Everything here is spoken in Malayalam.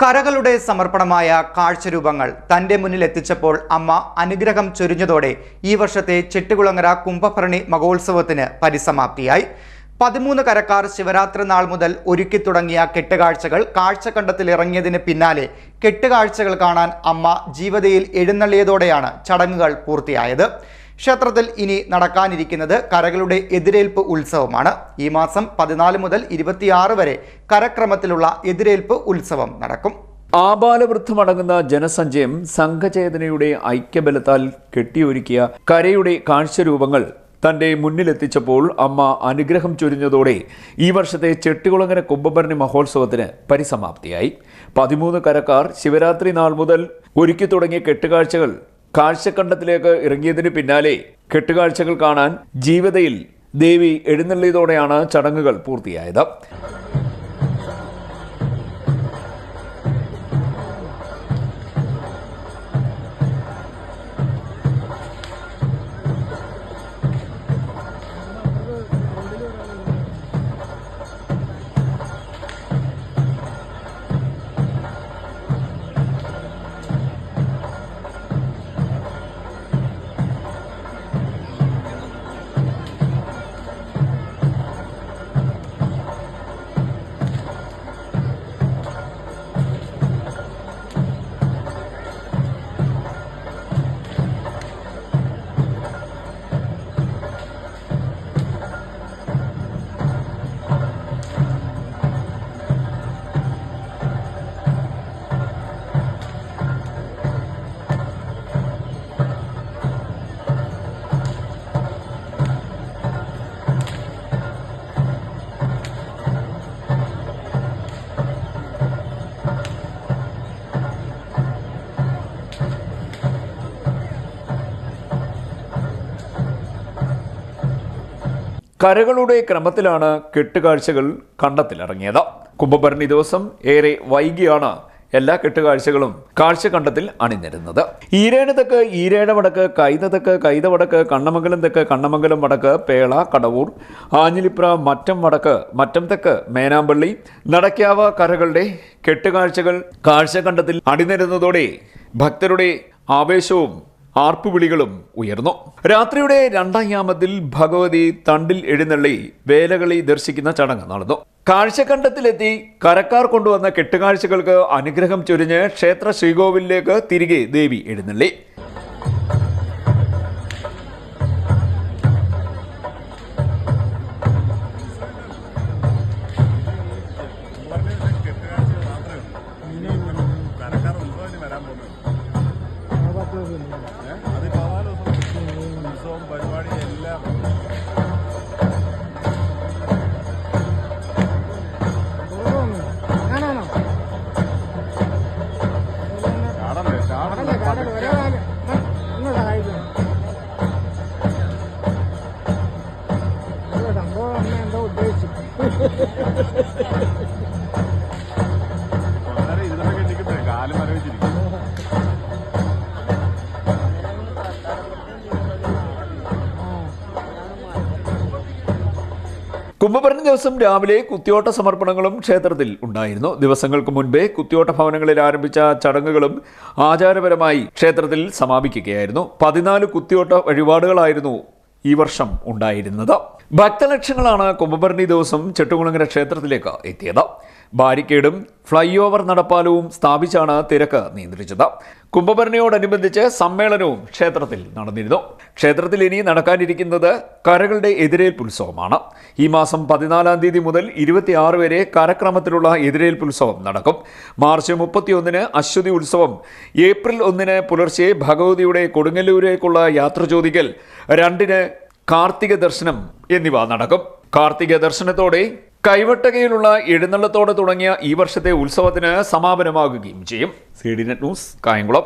കരകളുടെ സമർപ്പണമായ കാഴ്ചരൂപങ്ങൾ തന്റെ മുന്നിൽ എത്തിച്ചപ്പോൾ അമ്മ അനുഗ്രഹം ചൊരിഞ്ഞതോടെ ഈ വർഷത്തെ ചെട്ടുകുളങ്ങര കുംഭഭരണി മഹോത്സവത്തിന് പരിസമാപ്തിയായി. പതിമൂന്ന് കരക്കാർ ശിവരാത്രി നാൾ മുതൽ ഒരുക്കി തുടങ്ങിയ കെട്ടുകാഴ്ചകൾ കാഴ്ചക്കണ്ടത്തിൽ ഇറങ്ങിയതിന് പിന്നാലെ കെട്ടുകാഴ്ചകൾ കാണാൻ അമ്മ ജീവതയിൽ എഴുന്നള്ളിയതോടെയാണ് ചടങ്ങുകൾ പൂർത്തിയായത്. ക്ഷേത്രത്തിൽ ഇനി നടക്കാനിരിക്കുന്നത് കരകളുടെ എതിരേൽപ്പ് ഉത്സവമാണ്. ഈ മാസം പതിനാല് മുതൽ ഇരുപത്തിയാറ് വരെ കരക്രമത്തിലുള്ള എതിരേൽപ്പ് ഉത്സവം നടക്കും. ആബാലവൃദ്ധമടങ്ങുന്ന ജനസഞ്ചയം സംഘചേതനയുടെ ഐക്യബലത്താൽ കെട്ടിയൊരുക്കിയ കരയുടെ കാഴ്ചരൂപങ്ങൾ തന്റെ മുന്നിലെത്തിച്ചപ്പോൾ അമ്മ അനുഗ്രഹം ചൊരിഞ്ഞതോടെ ഈ വർഷത്തെ ചെട്ടികുളങ്ങര കുംഭഭരണി മഹോത്സവത്തിന് പരിസമാപ്തിയായി. പതിമൂന്ന് കരക്കാർ ശിവരാത്രി നാൾ മുതൽ ഒരുക്കി തുടങ്ങിയ കെട്ടുകാഴ്ചകൾ കാഴ്ചക്കണ്ടത്തിലേക്ക് ഇറങ്ങിയതിന് പിന്നാലെ കെട്ടുകാഴ്ചകൾ കാണാൻ ജീവിതയിൽ ദേവി എഴുന്നള്ളിയതോടെയാണ് ചടങ്ങുകൾ പൂർത്തിയായത്. കരകളുടെ ക്രമത്തിലാണ് കെട്ടുകാഴ്ചകൾ കണ്ടത്തിലിറങ്ങിയത്. കുംഭഭരണി ദിവസം ഏറെ വൈകിയാണ് എല്ലാ കെട്ടുകാഴ്ചകളും കാഴ്ചക്കണ്ടത്തിൽ അണിനിരുന്നത്. ഈരേഴ് തെക്ക് ഈരേഴ വടക്ക് കൈത തെക്ക് കൈത വടക്ക് കണ്ണമംഗലം തെക്ക് കണ്ണമംഗലം വടക്ക് പേള കടവൂർ ആഞ്ഞിലിപ്ര മറ്റം വടക്ക് മറ്റം തെക്ക് മേനാമ്പള്ളി നടക്കാവ കരകളുടെ കെട്ടുകാഴ്ചകൾ കാഴ്ചക്കണ്ടത്തിൽ അണിനിരുന്നതോടെ ഭക്തരുടെ ആവേശവും ആർപ്പുവിളികളും ഉയർന്നു. രാത്രിയുടെ രണ്ടാം യാമത്തിൽ ഭഗവതി തണ്ടിൽ എഴുന്നള്ളി വേലകളി ദർശിക്കുന്ന ചടങ്ങ് നടന്നു. കാഴ്ചക്കണ്ടത്തിലെത്തി കരക്കാർ കൊണ്ടുവന്ന കെട്ടുകാഴ്ചകൾക്ക് അനുഗ്രഹം ചൊരിഞ്ഞ് ക്ഷേത്ര ശ്രീകോവിലേക്ക് തിരികെ ദേവി എഴുന്നള്ളി. പരിപാടി എല്ലാം ചാടണ്ടേ കുംഭഭരണി ദിവസം രാവിലെ കുത്തിയോട്ട സമർപ്പണങ്ങളും ക്ഷേത്രത്തിൽ ഉണ്ടായിരുന്നു. ദിവസങ്ങൾക്ക് മുൻപേ കുത്തിയോട്ട ഭവനങ്ങളിൽ ആരംഭിച്ച ചടങ്ങുകളും ആചാരപരമായി ക്ഷേത്രത്തിൽ സമാപിക്കുകയായിരുന്നു. പതിനാല് കുത്തിയോട്ട വഴിപാടുകളായിരുന്നു ഈ വർഷം ഉണ്ടായിരുന്നത്. ഭക്തലക്ഷങ്ങളാണ് കുംഭഭരണി ദിവസം ചെട്ടുകുളങ്ങര ക്ഷേത്രത്തിലേക്ക് എത്തിയത്. ബാരിക്കേഡും ഫ്ലൈ ഓവർ നടപ്പാലവും സ്ഥാപിച്ചാണ് തിരക്ക് നിയന്ത്രിച്ചത്. കുംഭഭരണിയോടനുബന്ധിച്ച് സമ്മേളനവും ക്ഷേത്രത്തിൽ നടന്നിരുന്നു. ക്ഷേത്രത്തിൽ ഇനി നടക്കാനിരിക്കുന്നത് കരകളുടെ എതിരേൽപ്പ് ഉത്സവമാണ്. ഈ മാസം പതിനാലാം തീയതി മുതൽ ഇരുപത്തിയാറ് വരെ കരക്രമത്തിലുള്ള എതിരേൽപ്പ് ഉത്സവം നടക്കും. മാർച്ച് മുപ്പത്തിയൊന്നിന് അശ്വതി ഉത്സവം ഏപ്രിൽ ഒന്നിന് പുലർച്ചെ ഭഗവതിയുടെ കൊടുങ്ങല്ലൂരേക്കുള്ള യാത്ര ചോദിക്കൽ രണ്ടിന് കാർത്തിക ദർശനം എന്നിവ നടക്കും. കാർത്തിക ദർശനത്തോടെ കൈവട്ടകയിലുള്ള എഴുന്നള്ളത്തോടെ തുടങ്ങിയ ഈ വർഷത്തെ ഉത്സവത്തിന് സമാപനമാകുകയും ചെയ്യും. C D net news Kayamkulam.